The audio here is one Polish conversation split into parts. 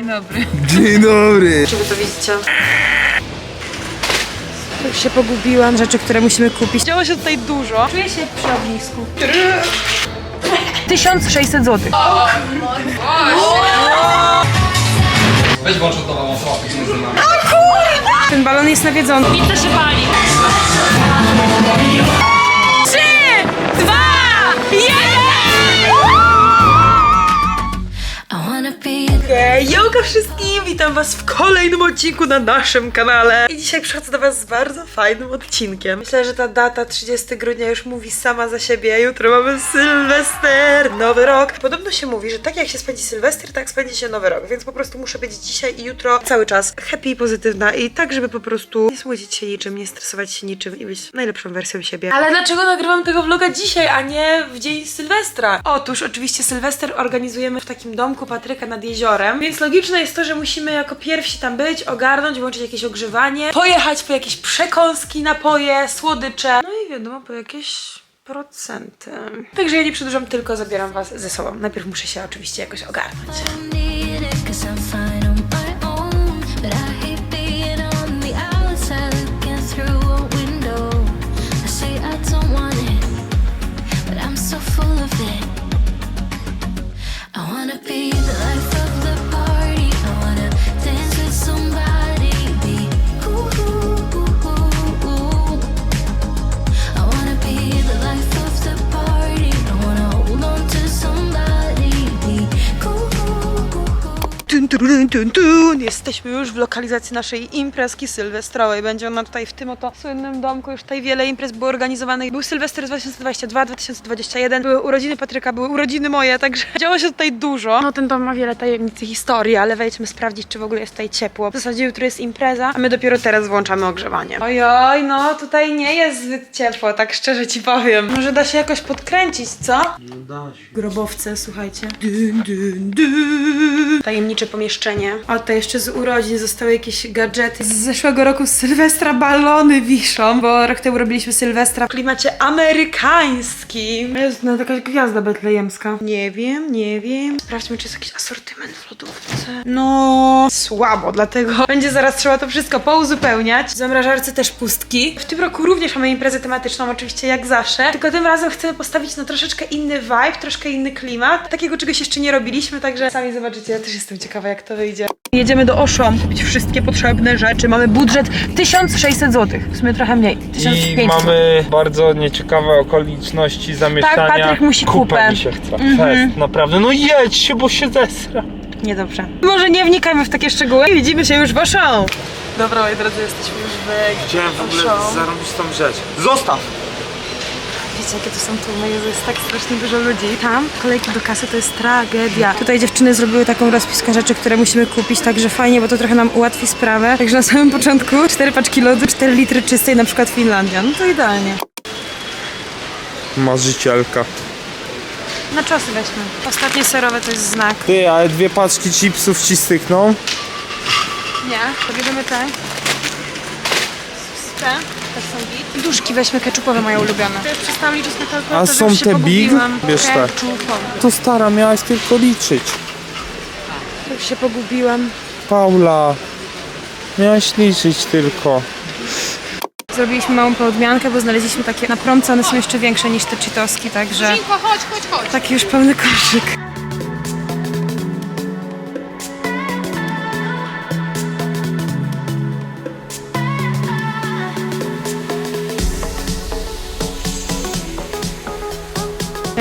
Dzień dobry. Dzień dobry. Czy wy to widzicie? Już się pogubiłam, rzeczy, które musimy kupić. Działo się tutaj dużo. Czuję się przy ognisku. 1600 zł. Weź włącz to mam słabych między nami. Ten balon jest nawiedzony. Pizza się pali. Trzy, dwa, Hej, wszystkim! Witam was w kolejnym odcinku na naszym kanale. I dzisiaj przychodzę do was z bardzo fajnym odcinkiem. Myślę, że ta data 30 grudnia już mówi sama za siebie. Jutro mamy Sylwester, nowy rok. Podobno się mówi, że tak jak się spędzi Sylwester, tak spędzi się nowy rok. Więc po prostu muszę być dzisiaj i jutro cały czas happy i pozytywna. I tak, żeby po prostu nie smucić się niczym, nie stresować się niczym i być najlepszą wersją siebie. Ale dlaczego nagrywam tego vloga dzisiaj, a nie w dzień Sylwestra? Otóż oczywiście Sylwester organizujemy w takim domku Patryka nad jeziorem, więc logiczne jest to, że musimy jako pierwsi tam być, ogarnąć, włączyć jakieś ogrzewanie, pojechać po jakieś przekąski, napoje, słodycze, no i wiadomo, po jakieś procenty. Także ja nie przedłużam, tylko zabieram was ze sobą. Najpierw muszę się oczywiście jakoś ogarnąć. Tun, tun. Jesteśmy już w lokalizacji naszej imprezki sylwestrowej. Będzie ona tutaj w tym oto słynnym domku. Już tutaj wiele imprez było organizowanych. Był Sylwester 2022, 2021. Były urodziny Patryka, były urodziny moje, także działo się tutaj dużo. No ten dom ma wiele tajemnic i historii, ale wejdźmy sprawdzić, czy w ogóle jest tutaj ciepło. W zasadzie jutro jest impreza, a my dopiero teraz włączamy ogrzewanie. Ojoj, no tutaj nie jest zbyt ciepło, tak szczerze ci powiem. Może da się jakoś podkręcić, co? No da się. Grobowce, słuchajcie. Dyn, dyn, dyn. Tajemnicze pomieszczenie. A tutaj jeszcze z urodzin zostały jakieś gadżety. Z zeszłego roku z Sylwestra balony wiszą, bo rok temu robiliśmy Sylwestra w klimacie amerykańskim. Jest no, taka gwiazda betlejemska. Nie wiem, nie wiem. Sprawdźmy, czy jest jakiś asortyment w lodówce. No, słabo, dlatego będzie zaraz trzeba to wszystko pouzupełniać. W zamrażarce też pustki. W tym roku również mamy imprezę tematyczną, oczywiście jak zawsze. Tylko tym razem chcemy postawić na troszeczkę inny vibe, troszkę inny klimat. Takiego czegoś jeszcze nie robiliśmy, także sami zobaczycie. Ja też jestem ciekawa, jak to wyjdzie. Jedziemy do Oszą kupić wszystkie potrzebne rzeczy. Mamy budżet 1600 zł. W sumie trochę mniej. 1500 I mamy bardzo nieciekawe okoliczności zamieszkania. Tak, Patryk musi kupę. Kupę mi się chce. Fest, naprawdę. No jedź się, bo się zesra. Niedobrze. Może nie wnikajmy w takie szczegóły. Widzimy się już w Oszą. Dobra, moi drodzy, jesteśmy już w Chciałem w ogóle zarobić tą rzecz. Zostaw! Wiecie, jakie to są tłumy, Jezu, jest tak strasznie dużo ludzi. Tam kolejki do kasy to jest tragedia. Tutaj dziewczyny zrobiły taką rozpiskę rzeczy, które musimy kupić, także fajnie, bo to trochę nam ułatwi sprawę. Także na samym początku 4 paczki lodu, 4 litry czystej, na przykład Finlandia. No to idealnie. Marzycielka. Na czosy weźmy. Ostatnie serowe to jest znak. Ty, ale dwie paczki chipsów ci stykną? Nie, to bierzemy te. Te, tak są big. Duszki weźmy keczupowe, moje ulubione. To już przestałam liczyć na kalkulatorze, A są już się te big? pogubiłam. Bierz te. Keczupowe. To stara, miałaś tylko liczyć. Już się pogubiłam. Paula, miałaś liczyć tylko. Zrobiliśmy małą podmiankę, bo znaleźliśmy takie na promce, one są jeszcze większe niż te cheetoski, także chodź, chodź, chodź. taki już pełny koszyk.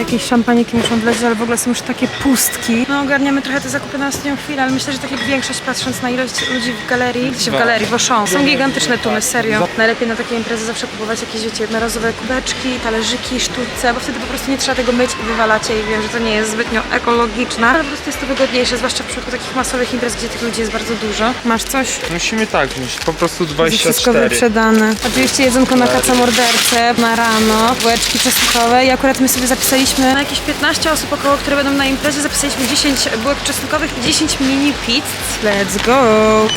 Jakieś szampaniki muszą wlecieć, ale w ogóle są już takie pustki. No ogarniamy trochę te zakupy na ostatnią chwilę, ale myślę, że tak jak większość patrząc na ilość ludzi w galerii, w galerii, w Auchan, są gigantyczne tłumy, serio. Najlepiej na takie imprezy zawsze kupować jakieś, wiecie, jednorazowe kubeczki, talerzyki, sztuce, bo wtedy po prostu nie trzeba tego myć i wywalacie i wiem, że to nie jest zbytnio ekologiczne, ale po prostu jest to wygodniejsze, zwłaszcza w przypadku takich masowych imprez, gdzie tych ludzi jest bardzo dużo. Masz coś? Musimy tak wziąć, po prostu Wszystko 24. wyprzedane. Oczywiście jedzonko na kaca morderce na rano, bułeczki czosnkowe i akurat my sobie zapisaliśmy na jakieś 15 osób około, które będą na imprezie. Zapisaliśmy 10 bułek czosnkowych i 10 mini pizz. Let's go!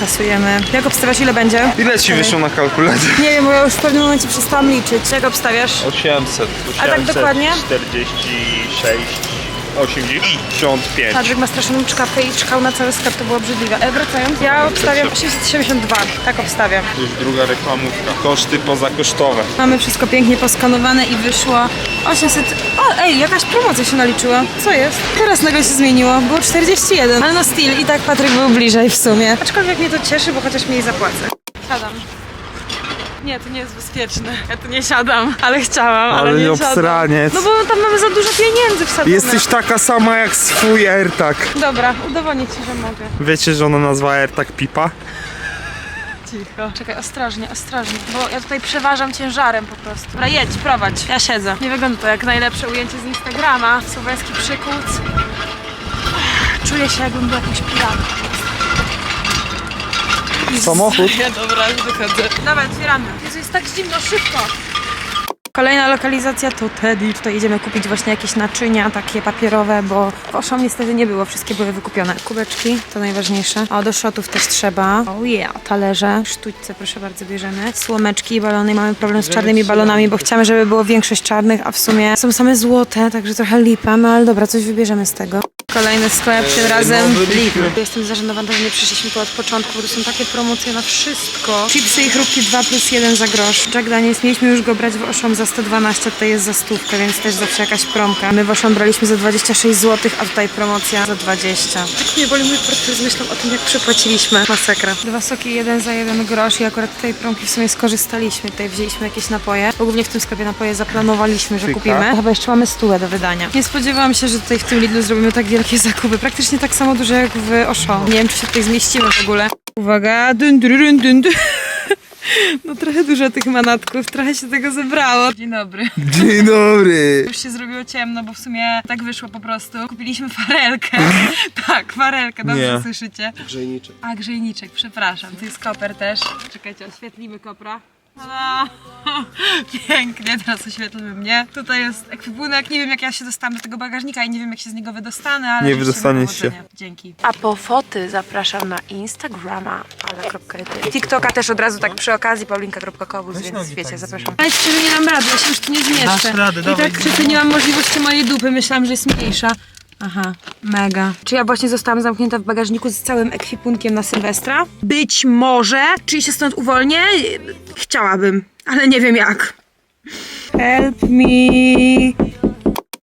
Kasujemy. Jak obstawiasz ile będzie? Ile ci wyszło na kalkulator? Nie wiem, bo ja już w pewnym momencie przestałam liczyć. Jak obstawiasz? 800, A tak dokładnie? 46 85. Patryk ma straszną czkawkę i czkał na cały sklep, to było obrzydliwe. E, wracając, ja obstawiam 672, tak obstawiam. To już druga reklamówka. Koszty pozakosztowe. Mamy wszystko pięknie poskanowane i wyszło 800... O, ej, jakaś promocja się naliczyła. Co jest? Teraz nagle się zmieniło, było 41. Ale no still, i tak Patryk był bliżej w sumie. Aczkolwiek mnie to cieszy, bo chociaż mniej zapłacę. Siadam. Nie, to nie jest bezpieczne. Ja tu nie siadam, ale chciałam, ale, Ale nie nie siadam. obsraniec. No bo tam mamy za dużo pieniędzy wsadzone. Jesteś taka sama jak swój AirTag. Dobra, udowodnię ci, że mogę. Wiecie, że ona nazwa AirTag Pipa? Cicho. Czekaj, ostrożnie, ostrożnie, bo ja tutaj przeważam ciężarem po prostu. Dobra, jedź, prowadź. Ja siedzę. Nie wygląda to jak najlepsze ujęcie z Instagrama. Słoweński przykuc. Czuję się jakbym był jakimś piratą. Samochód? Ja dobra, już wychodzę. Dawaj, otwieramy. Jezu, jest tak zimno, szybko. Kolejna lokalizacja to Teddy. Tutaj idziemy kupić właśnie jakieś naczynia takie papierowe, bo w Oszą niestety nie było, wszystkie były wykupione. Kubeczki to najważniejsze. O, do shotów też trzeba. Oh yeah, talerze, sztućce proszę bardzo bierzemy. Słomeczki, balony. Mamy problem z czarnymi balonami, bo chciamy, żeby było większość czarnych, a w sumie są same złote, także trochę lipa, no ale dobra, coś wybierzemy z tego. Kolejny sklep, tym razem Lidl. Jestem zażenowana, że nie przyszliśmy tu od początku, bo to są takie promocje na wszystko. Chipsy i chrupki 2 plus 1 za grosz. Jack Daniels mieliśmy już go brać w Oszą za 112, tutaj jest za stówkę, więc też zawsze jakaś promka. My w Oszą braliśmy za 26 zł, a tutaj promocja za 20. Tak mnie boli mój portfel z myślą o tym, jak przepłaciliśmy. Masakra. Dwa soki, jeden za jeden grosz i akurat tej promki w sumie skorzystaliśmy. Tutaj wzięliśmy jakieś napoje, bo głównie w tym sklepie napoje zaplanowaliśmy, że kupimy. Chyba jeszcze mamy stówę do wydania. Nie spodziewałam się, że tutaj w tym Lidlu zrobimy tak wielkie zakupy. Praktycznie tak samo duże jak w Auchan. Nie wiem, czy się tutaj zmieścimy w ogóle. Uwaga, dun, dun, dun, dun, dun. No trochę dużo tych manatków, trochę się tego zebrało. Dzień dobry. Dzień dobry. Już się zrobiło ciemno, bo w sumie tak wyszło po prostu. Kupiliśmy farelkę. tak, farelkę, dobrze Nie. słyszycie? Grzejniczek. A, grzejniczek, przepraszam. Tu jest koper też. Czekajcie, oświetlimy kopra. A, pięknie, teraz oświetlimy mnie. Tutaj jest ekwipunek. Nie wiem, jak ja się dostałam do tego bagażnika i nie wiem, jak się z niego wydostanę, ale Nie wydostaniesz powodzenia. Dzięki. A po foty zapraszam na Instagrama ala.edy. TikToka też od razu tak przy okazji paulinka.kowus, więc wiecie, zapraszam. Ale szczerze nie dam rady, ja się już tu nie zmieszczę. Dasz radę, I dawaj. tak przeceniłam możliwości mojej dupy, myślałam, że jest mniejsza. Aha, mega. Czy ja właśnie zostałam zamknięta w bagażniku z całym ekwipunkiem na Sylwestra? Być może. Czy się stąd uwolnię? Chciałabym, ale nie wiem jak. Help me.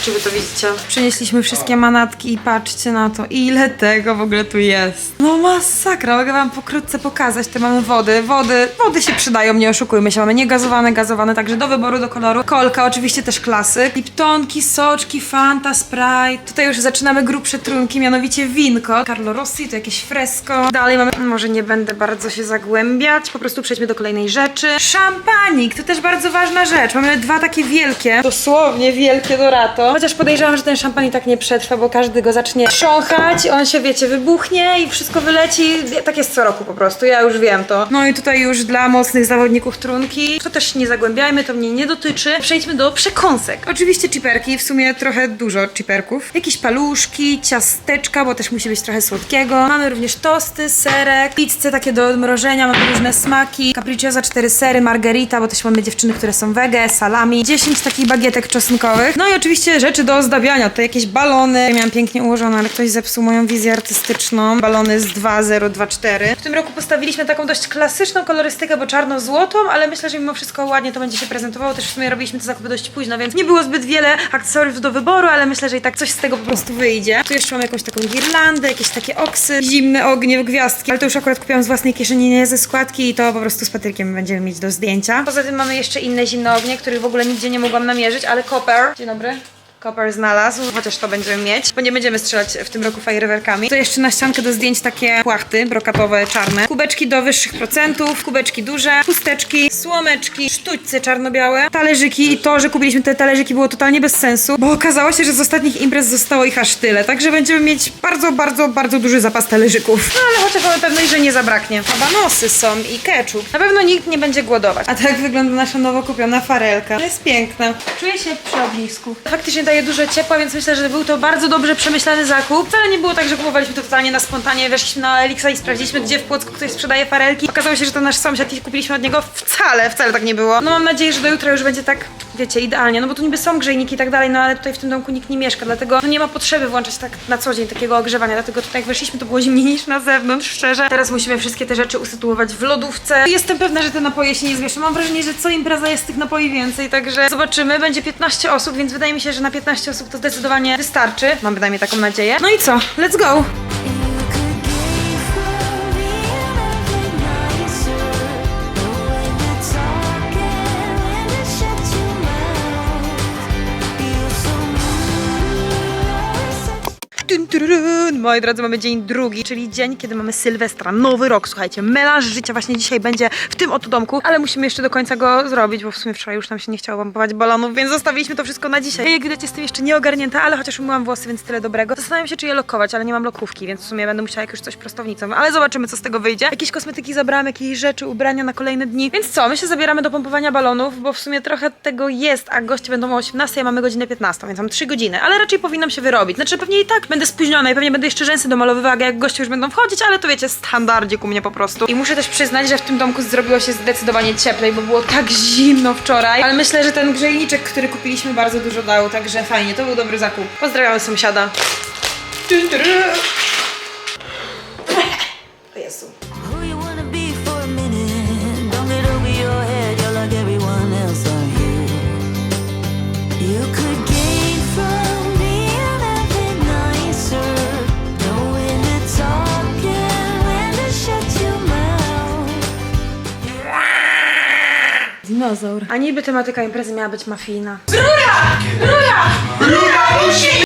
Czy wy to widzicie? Przenieśliśmy wszystkie manatki i patrzcie na to, ile tego w ogóle tu jest. No masakra, mogę wam pokrótce pokazać. Te mamy wody, wody, wody się przydają, nie oszukujmy się. Mamy niegazowane, gazowane, także do wyboru, do koloru. Kolka, oczywiście też klasyk. Liptonki, soczki, Fanta, Sprite. Tutaj już zaczynamy grubsze trunki, mianowicie winko. Carlo Rossi, to jakieś fresco. Dalej mamy, może nie będę bardzo się zagłębiać, po prostu przejdźmy do kolejnej rzeczy. Szampanik, to też bardzo ważna rzecz. Mamy dwa takie wielkie, dosłownie wielkie Dorato. Chociaż podejrzewam, że ten szampan i tak nie przetrwa, bo każdy go zacznie trząchać, on się, wiecie, wybuchnie i wszystko wyleci. Tak jest co roku po prostu, ja już wiem to. No i tutaj już dla mocnych zawodników trunki. To też nie zagłębiajmy, to mnie nie dotyczy. Przejdźmy do przekąsek. Oczywiście chiperki, w sumie trochę dużo chiperków. Jakieś paluszki, ciasteczka, bo też musi być trochę słodkiego. Mamy również tosty, serek, pizzę takie do odmrożenia, mamy różne smaki, capricciosa, cztery sery, margarita, bo też mamy dziewczyny, które są wege, salami, 10 takich bagietek czosnkowych. No i oczywiście rzeczy do ozdabiania, to jakieś balony. Miałam pięknie ułożone, ale ktoś zepsuł moją wizję artystyczną. Balony z 2024. W tym roku postawiliśmy taką dość klasyczną kolorystykę, bo czarno-złotą, ale myślę, że mimo wszystko ładnie to będzie się prezentowało. Też w sumie robiliśmy te zakupy dość późno, więc nie było zbyt wiele akcesoriów do wyboru, ale myślę, że i tak coś z tego po prostu wyjdzie. Tu jeszcze mam jakąś taką girlandę, jakieś takie oksy, zimne ognie, gwiazdki, ale to już akurat kupiłam z własnej kieszeni, nie ze składki i to po prostu z Patrykiem będziemy mieć do zdjęcia. Poza tym mamy jeszcze inne zimne ognie, których w ogóle nigdzie nie mogłam namierzyć, ale Copper, dzień dobry. Copper znalazł, chociaż to będziemy mieć, bo nie będziemy strzelać w tym roku fajerwerkami. To jeszcze na ściankę do zdjęć takie płachty brokatowe, czarne. Kubeczki do wyższych procentów, kubeczki duże, chusteczki, słomeczki, sztućce czarno-białe, talerzyki i to, że kupiliśmy te talerzyki było totalnie bez sensu, bo okazało się, że z ostatnich imprez zostało ich aż tyle, także będziemy mieć bardzo, bardzo, bardzo duży zapas talerzyków. No ale chociaż mamy pewność, że nie zabraknie. Kabanosy są i ketchup. Na pewno nikt nie będzie głodować. A tak wygląda nasza nowo kupiona farelka. Jest piękna. Czuję się przy ognisku. Faktycznie daje dużo ciepła, więc myślę, że był to bardzo dobrze przemyślany zakup. Wcale nie było tak, że kupowaliśmy to totalnie na spontanie. Weszliśmy na Elixa i sprawdziliśmy, gdzie w Płocku ktoś sprzedaje farelki. Okazało się, że to nasz sąsiad i kupiliśmy od niego wcale, wcale tak nie było. No mam nadzieję, że do jutra już będzie tak, wiecie, idealnie. No bo tu niby są grzejniki i tak dalej, no ale tutaj w tym domku nikt nie mieszka, dlatego no nie ma potrzeby włączać tak na co dzień takiego ogrzewania. Dlatego tutaj jak weszliśmy, to było zimniej niż na zewnątrz, szczerze. Teraz musimy wszystkie te rzeczy usytuować w lodówce. Jestem pewna, że te napoje się nie zmieszczą. Mam wrażenie, że co impreza jest tych napoi więcej, także zobaczymy. Będzie 15 osób, więc wydaje mi się, że na 15 osób to zdecydowanie wystarczy. Mam bynajmniej taką nadzieję. No i co? Let's go! Moi drodzy, mamy dzień drugi, czyli dzień, kiedy mamy Sylwestra, nowy rok. Słuchajcie, melanż życia właśnie dzisiaj będzie w tym oto domku, ale musimy jeszcze do końca go zrobić, bo w sumie wczoraj już nam się nie chciało pompować balonów, więc zostawiliśmy to wszystko na dzisiaj. Ja, jak widać, jestem jeszcze nie ogarnięta, ale chociaż umyłam włosy, więc tyle dobrego. Zastanawiam się, czy je lokować, ale nie mam lokówki, więc w sumie będę musiała jakoś coś prostownicą, ale zobaczymy, co z tego wyjdzie. Jakieś kosmetyki zabrałam, jakieś rzeczy, ubrania na kolejne dni, więc co, my się zabieramy do pompowania balonów, bo w sumie trochę tego jest, a goście będą o 18, a mamy godzinę 15, więc mam 3 godziny, ale raczej powinnam się wyrobić. Znaczy pewnie i tak będę spóźniona i pewnie będę jeszcze rzęsy domalowywać, jak goście już będą wchodzić, ale to wiecie, standardzik u mnie po prostu. I muszę też przyznać, że w tym domku zrobiło się zdecydowanie cieplej, bo było tak zimno wczoraj, ale myślę, że ten grzejniczek, który kupiliśmy bardzo dużo dał, także fajnie, to był dobry zakup. Pozdrawiamy sąsiada. O Jezu. A niby tematyka imprezy miała być mafijna.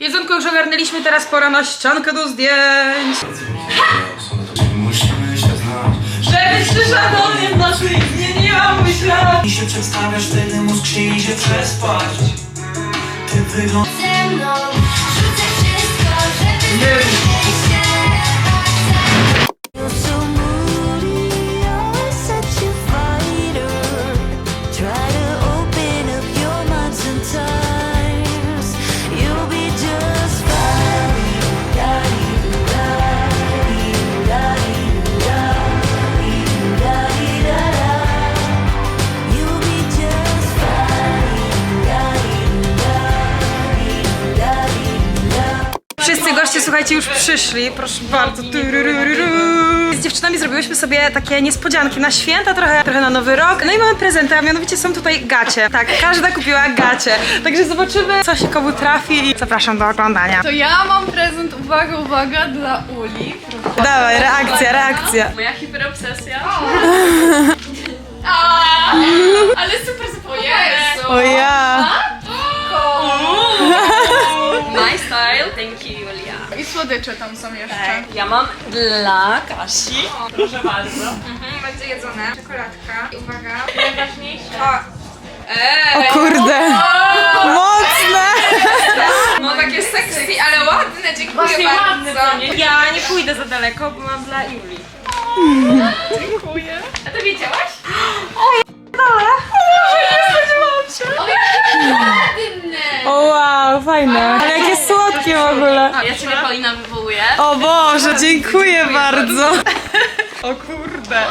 Jedzonko już ogarnęliśmy, teraz pora na ściankę do zdjęć. Musimy się znać Żebyś przyszła do mnie w naszej zmieniłam myślałam. I się przedstawiasz, wtedy mózg się idzie przespać Ty wyglądasz Ze mną rzucę wszystko, żeby You're goście, już przyszli. Proszę bardzo. Z dziewczynami zrobiłyśmy sobie takie niespodzianki na święta, trochę, trochę na nowy rok. No i mamy prezenty, a mianowicie są tutaj gacie. Tak, każda kupiła gacie. Także zobaczymy, co się komu trafi i zapraszam do oglądania. To ja mam prezent, uwaga, uwaga, dla Uli. Dawaj, reakcja, reakcja. Moja hiperobsesja. Ale super zapomniane. O ja. słodycze tam są jeszcze. Ja mam dla Kasi. Proszę bardzo. Będzie jedzone. Czekoladka. I uwaga, najważniejsze. O kurde. Mocne. No takie sexy, ale ładne, dziękuję Właśnie bardzo. ładne, co nie? Ja nie pójdę za daleko, bo mam dla Juli. A ty wiedziałaś? O wow, fajne. Ale jakie w ogóle. Ja ciebie Paulina wywołuję. O Boże, dziękuję bardzo. O kurde.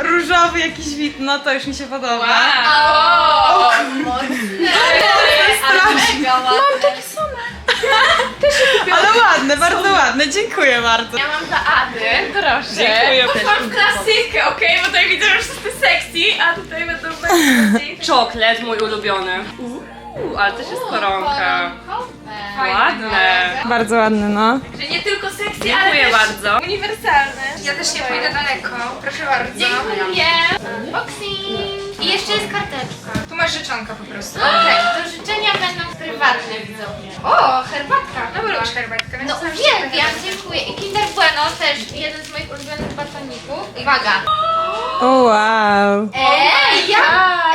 Różowy jakiś wid, no to już mi się podoba. Ale ładne, bardzo ładne, dziękuję bardzo. Ja mam dla Ady. Proszę. Dziękuję. Mam klasykę, okej? Bo tutaj widzę, że wszyscy sexy, a tutaj będą bardziej Czoklet mój ulubiony. Uuu, ale też jest koronka. Ładne. Bardzo ładne, no. Że nie tylko ale Dziękuję bardzo. uniwersalny. Ja też nie pójdę daleko. Proszę bardzo. Dziękuję. Unboxing. I jeszcze jest karteczka. Tu masz życzonka po prostu. Okej, do życzenia będą prywatne widzowie. O, herbatka. No bo lubisz herbatkę. więc No zawsze uwielbiam, herbatkę. dziękuję. I Kinder Bueno też jeden z moich ulubionych batoników. Uwaga. O wow. Ej, ja!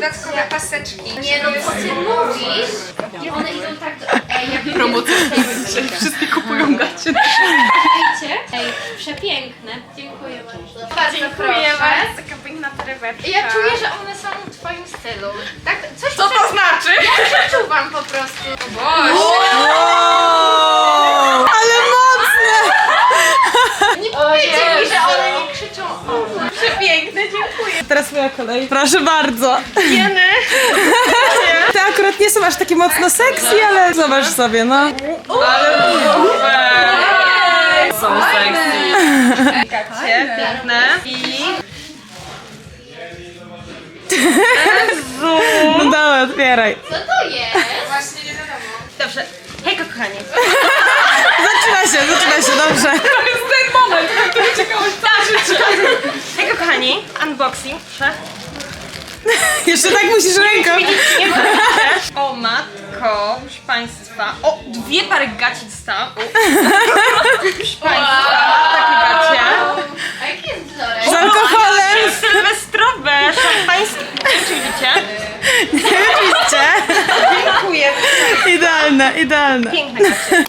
Dodatkowe paseczki. Nie no, co ty mówisz? I one idą tak do... Ej, jak promocja. Wszyscy kupują gacie. Wiecie? Przepiękne. Dziękuję bardzo. Bardzo Dziękuję proszę. bardzo. Taka piękna torebeczka. Ja czuję, że one są w twoim stylu. Tak, coś Co to znaczy? Ja przeczuwam po prostu. Ale mocne! Nie powiedzcie mi, że one nie krzyczą o. Przepiękne, dziękuję. Teraz moja kolej. Proszę bardzo. Jeny. Te akurat nie są aż takie mocno sexy, ale zobacz sobie, no. Są sexy. Piękne. I... No dawaj, otwieraj. Co to jest? Właśnie nie wiadomo. Dobrze. Hejko, kochani. zaczyna się, zaczyna się, dobrze. To jest ten moment, który czekałeś całe życie. Hejko, kochani. Unboxing, proszę. Jeszcze tak musisz ręką. Nie O matko, proszę Państwa. O, dwie pary gaci dostałam. O. Proszę Państwa, takie gacie. A jaki jest wzorek? Z alkoholem. Sylwestrowe, szampańskie. Nie wiem, czy widzicie. Nie widzicie. Dziękuję. Idealne, idealne. Piękne gacie.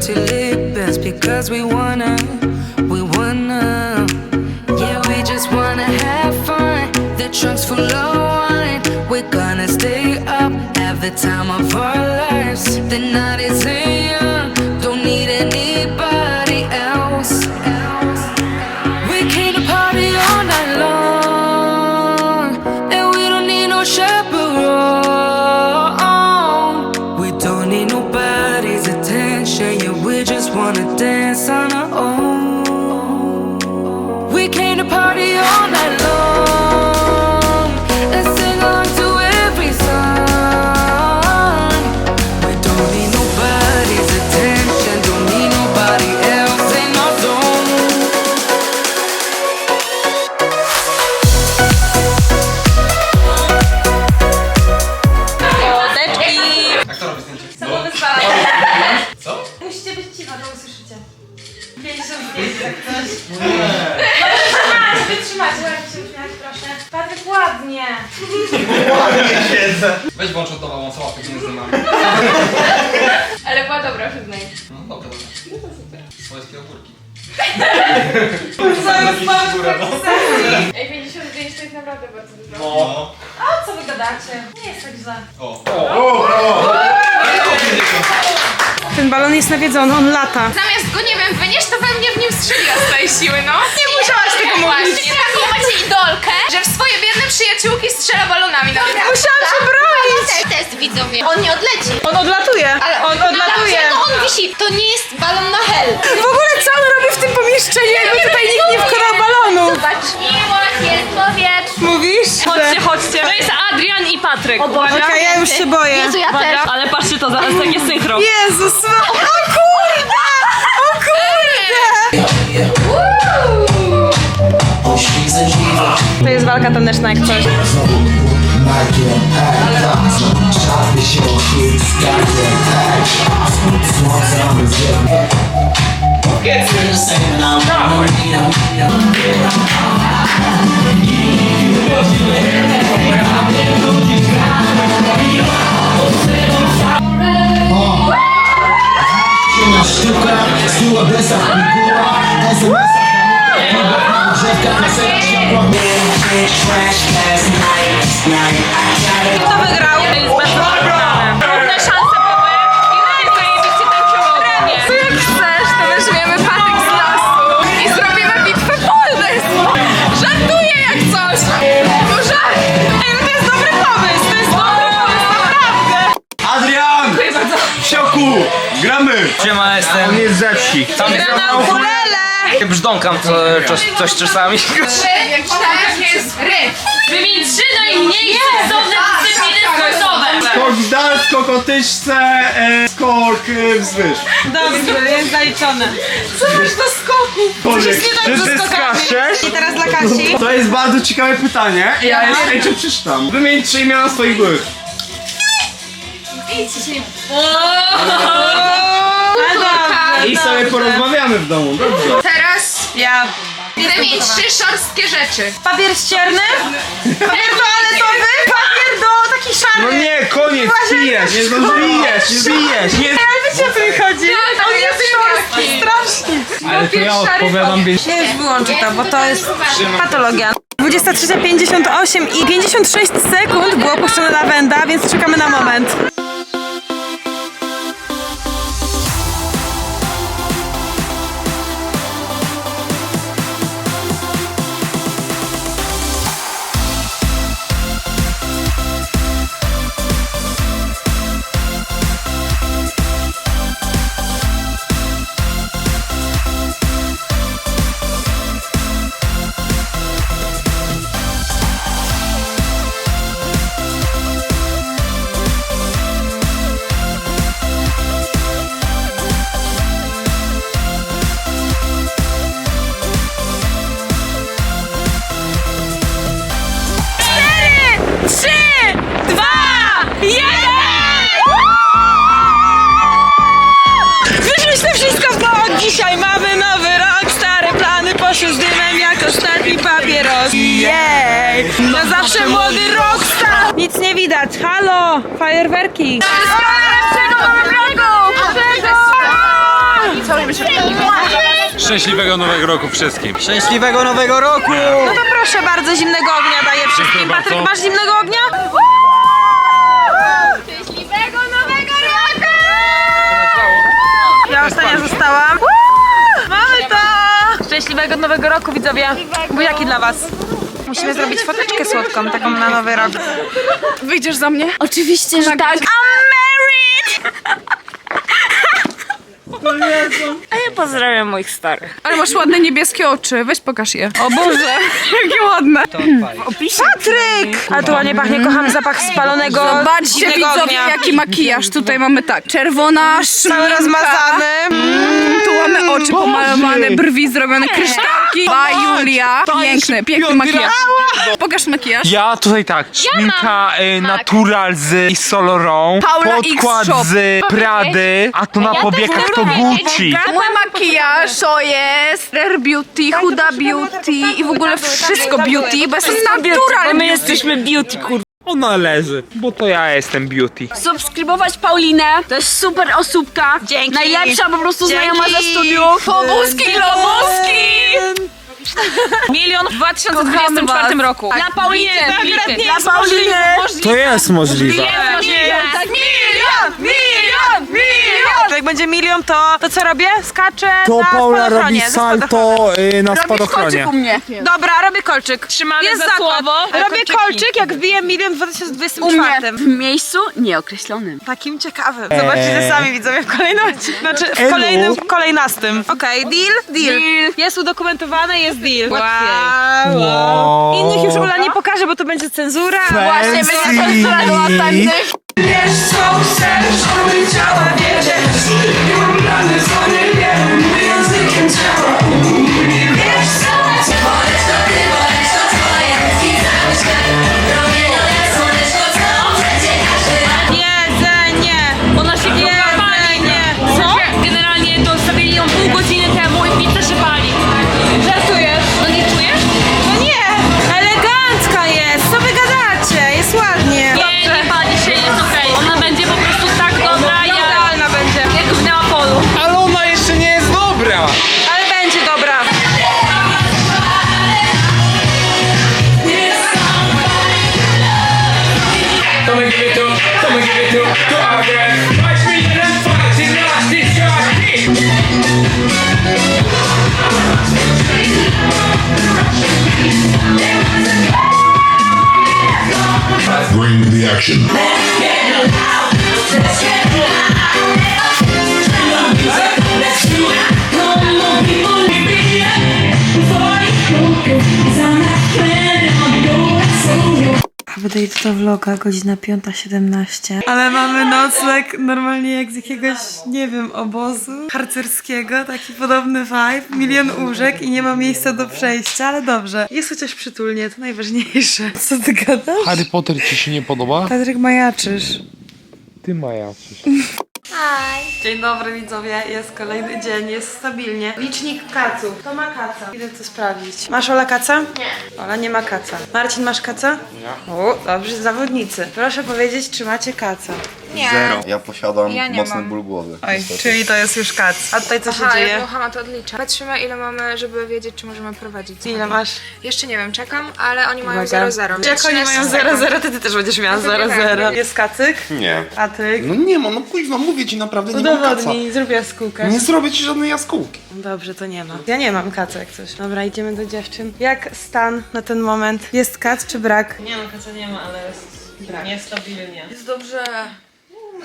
To live best because we wanna, we wanna. Yeah, we just wanna have fun. The trunk's full of wine. We're gonna stay up, have the time of our lives. The night is young, Weź włącz od nowa łąca łapek między nami. Ale była dobra, przyznaj. No dobra, dobra. Swojskie ogórki. Ej, 50 zdjęć to jest naprawdę bardzo dużo. No. A co wy gadacie? Nie jest tak źle. O. Ten balon jest nawiedzony, on lata. Zamiast go, nie wiem, wynieść, to we mnie w nim strzeliła z tej siły, no. Nie musiałaś tego mówić. Właśnie, tak, nie macie idolkę, że w swoje biedne przyjaciółki strzela balonami na mnie. Musiałam się bronić. Test widzowie. On nie odleci. On odlatuje. On odlatuje. Dlaczego on wisi? To nie jest balon na hel. W ogóle co on robi w tym pomieszczeniu, jakby tutaj nikt nie wkładał balonu? Zobacz. Miłość jest powietrzu. Mówisz? Chodźcie, chodźcie. To jest Adrian i Patryk. Uwaga. Okej, ja już się boję. Jezu, ja też. Uwaga. Ale patrzcie to, zaraz takie synchro. Jezus, ma- o kurde! O kurde! To jest walka taneczna jak coś. Get to the same and I'm Broadway. Sztuka, siła besa, figura, SMS Drzewka, kasetka, światła Trash last night, night I got it Kto wygrał? To jest bez Jestem. Jest wsi. Tam Gra na ukulele! Brzdąkam co, coś, coś czasami. Wymień trzy najmniej sensowne dyscypliny sportowe. Skok w dal, skok o tyczce, e, skok e, wzwyż. Dobrze, jest zaliczone. Zobacz do skoku. Coś nie tak czy ty skokami. skaczesz? I teraz dla Kasi. To jest bardzo ciekawe pytanie. Ja jest chęcią przeczytam. Wymień trzy imiona swoich byłych. I sobie porozmawiamy w domu, dobrze. Teraz Ja. wymień trzy szorstkie rzeczy. Papier ścierny, papier toaletowy, papier do taki szary. No nie, koniec, pijesz, nie zdążyjesz, nie zbijesz, nie... Ale wiecie o co mi chodzi? On jest szorstki, strasznie. Ale to ja odpowiadam więc... Ja już wyłączę to, bo to jest patologia. 23.58 i 56 sekund było puszczone lawenda, więc czekamy na moment. Jeden! Wyszliśmy wszystko w bok! Dzisiaj mamy nowy rok, stare plany poszły z dymem jak ostatni papieros. Jej! Na zawsze młody rockstar! Nic nie widać. Halo! Fajerwerki! Szczęśliwego nowego roku wszystkim. Szczęśliwego nowego roku! No to proszę bardzo, zimnego ognia daję wszystkim. Dziękuję Patryk, masz zimnego ognia? Zostałam. Mamy to! Szczęśliwego nowego roku, widzowie. Buziaki dla was. Musimy zrobić foteczkę słodką, taką na nowy rok. Wyjdziesz za mnie? Oczywiście, że tak. A ja pozdrawiam moich starych. Ale masz ładne niebieskie oczy, weź pokaż je. O Boże, jakie ładne. Patryk! A tu ładnie pachnie, kocham zapach spalonego Zobaczcie widzowie, ognia. jaki makijaż. Tutaj mamy tak, czerwona szminka. Cały rozmazany. Mm, tu mamy oczy pomalowane, brwi zrobione, kryształki. Ba Julia, piękny, piękny makijaż. Pokaż makijaż. Ja tutaj tak, szminka y, Natural z Solorą, Paula X podkład Shop. z Prady, a tu na powiekach to Gucci. Mój makijaż to jest Rare Beauty, Huda Beauty i w ogóle wszystko beauty, bo jestem natural My jesteśmy beauty, kur... Ona leży, bo to ja jestem beauty. Subskrybować Paulinę, to jest super osóbka. Dzięki. Najlepsza po prostu Dzięki. znajoma ze studiów. Pobuski, globuski! Milion w Kochamy 2024 was. roku. Dla Pauliny, Akurat nie dla jest Pauliny. możliwe. To jest możliwe. Tak, milion, milion, milion! Jak będzie milion, to, to co robię? Skaczę To na Paula spadochronie, robi ze spadochronem. salto y, na Robisz spadochronie. kolczyk u mnie. Dobra, robię kolczyk. Trzymamy Jest za zakład. słowo. Robię Kolczyki. kolczyk, jak wbiję milion w U mnie. 2024. W miejscu nieokreślonym. Takim ciekawym. Zobaczycie sami widzowie w kolejnym odcinku. Znaczy w Elu. kolejnym, kolejnastym. Okej, deal? deal? Jest udokumentowane, jest deal. Wow. Wow. Innych już Ula nie pokaże, bo to będzie cenzura. Właśnie, będzie cenzura do następnych. Jedzenie! Action. To vloga, godzina 5.17. Ale mamy nocleg normalnie jak z jakiegoś, nie wiem, obozu harcerskiego, taki podobny vibe, milion łóżek i nie ma miejsca do przejścia, ale dobrze. Jest chociaż przytulnie, to najważniejsze. Co ty gadasz? Harry Potter ci się nie podoba? Patryk majaczysz. Ty majaczysz. Dzień dobry widzowie, jest kolejny dzień, jest stabilnie. Licznik kaców. To ma kaca. Idę to sprawdzić. Masz Ola kaca? Nie. Ola nie ma kaca. Marcin masz kaca? Nie. O, dobrze, zawodnicy. Proszę powiedzieć, czy macie kaca? Zero. Ja posiadam Ja nie mocny mam. ból głowy. Oj, niestety. czyli to jest już kac. A tutaj co się Aha, dzieje? jak Muhammad odlicza. Patrzymy ile mamy, żeby wiedzieć, czy możemy prowadzić. Ile masz? Jeszcze nie wiem, czekam, ale oni mają Uwaga. 0-0. Jak oni mają 0-0, to ty też będziesz miała No to nie 0-0. wiem. Jest kacyk? Nie. Patyk? No nie ma, no kuźwa, mówię ci naprawdę, nie mam kaca. Udowodnij, zrób jaskółkę. Nie zrobię ci żadnej jaskółki. Dobrze, to nie ma. Ja nie mam kaca jak coś. Dobra, idziemy do dziewczyn. Jak stan na ten moment? Jest kac czy brak? Nie no, kaca nie ma, ale jest brak. niestabilnie. Jest dobrze.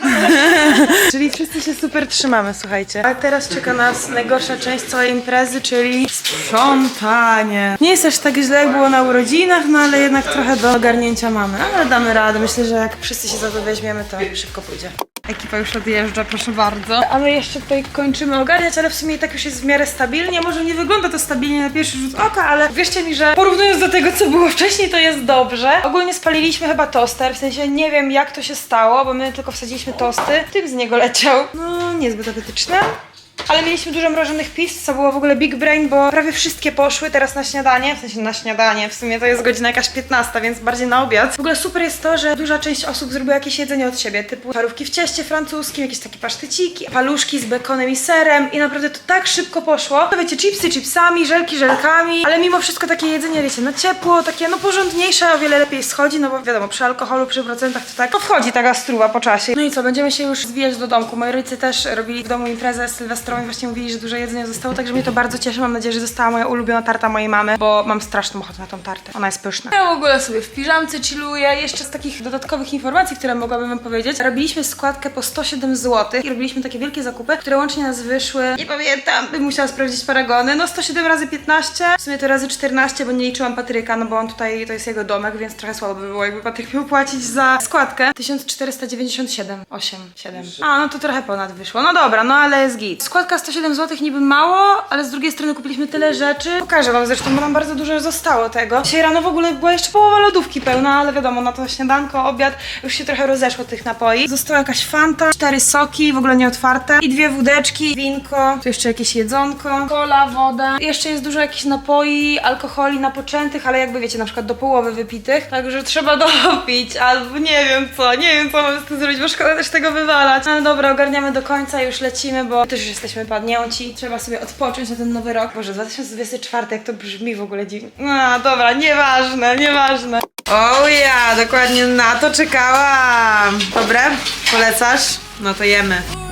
Czyli wszyscy się super trzymamy, słuchajcie. A teraz czeka nas najgorsza część całej imprezy, czyli sprzątanie. Nie jest aż tak źle, jak było na urodzinach, no ale jednak trochę do ogarnięcia mamy. Ale damy radę. Myślę, że jak wszyscy się za to weźmiemy, to szybko pójdzie. Ekipa już odjeżdża, proszę bardzo. A my jeszcze tutaj kończymy ogarniać, ale w sumie i tak już jest w miarę stabilnie. Może nie wygląda to stabilnie na pierwszy rzut oka, ale wierzcie mi, że porównując do tego, co było wcześniej, to jest dobrze. Ogólnie spaliliśmy chyba toster, w sensie nie wiem jak to się stało, bo my tylko wsadziliśmy tosty. Tym z niego leciał. No, niezbyt apetyczne. Ale mieliśmy dużo mrożonych pizz, co było w ogóle big brain, bo prawie wszystkie poszły teraz na śniadanie, w sensie na śniadanie, w sumie to jest godzina jakaś 15, więc bardziej na obiad. W ogóle super jest to, że duża część osób zrobiła jakieś jedzenie od siebie, typu parówki w cieście francuskim, jakieś takie paszteciki, paluszki z bekonem i serem i naprawdę to tak szybko poszło. No wiecie, chipsy chipsami, żelki żelkami, ale mimo wszystko takie jedzenie, wiecie, na ciepło, takie no porządniejsze, o wiele lepiej schodzi, no bo wiadomo, przy alkoholu, przy procentach to tak, no wchodzi taka struwa po czasie. No i co, będziemy się już zwijać do domku. Moi rodzice też robili w domu imprezę sylwestrową i właśnie mówili, że dużo jedzenia zostało, także mnie to bardzo cieszy. Mam nadzieję, że została moja ulubiona tarta mojej mamy, bo mam straszną ochotę na tą tartę. Ona jest pyszna. Ja w ogóle sobie w piżamce chilluję. Jeszcze z takich dodatkowych informacji, które mogłabym wam powiedzieć. Robiliśmy składkę po 107 zł i robiliśmy takie wielkie zakupy, które łącznie nas wyszły, nie pamiętam, bym musiała sprawdzić paragony, no 107 razy 15, w sumie to razy 14, bo nie liczyłam Patryka, no bo on tutaj, to jest jego domek, więc trochę słabo by było, jakby Patryk miał płacić za składkę. 1497, 8, 7. A, no to trochę ponad wyszło. No dobra, no ale jest git. Składka 107 zł niby mało, ale z drugiej strony kupiliśmy tyle rzeczy. Pokażę wam zresztą, bo nam bardzo dużo zostało tego. Dzisiaj rano w ogóle była jeszcze połowa lodówki pełna, ale wiadomo, na to śniadanko, obiad już się trochę rozeszło tych napoi. Została jakaś fanta, cztery soki, w ogóle nieotwarte i dwie wódeczki, winko, tu jeszcze jakieś jedzonko, kola, woda. Jeszcze jest dużo jakichś napoi, alkoholi napoczętych, ale jakby wiecie, na przykład do połowy wypitych, także trzeba dopić, albo nie wiem co, nie wiem co mamy z tym zrobić, bo szkoda też tego wywalać. Ale dobra, ogarniamy do końca, już lecimy, bo też już jesteśmy padnięci. Trzeba sobie odpocząć na ten nowy rok. Boże, 2024, jak to brzmi w ogóle dziwnie. No dobra, nieważne, nieważne. O ja, dokładnie na to czekałam. Dobre? Polecasz? No to jemy.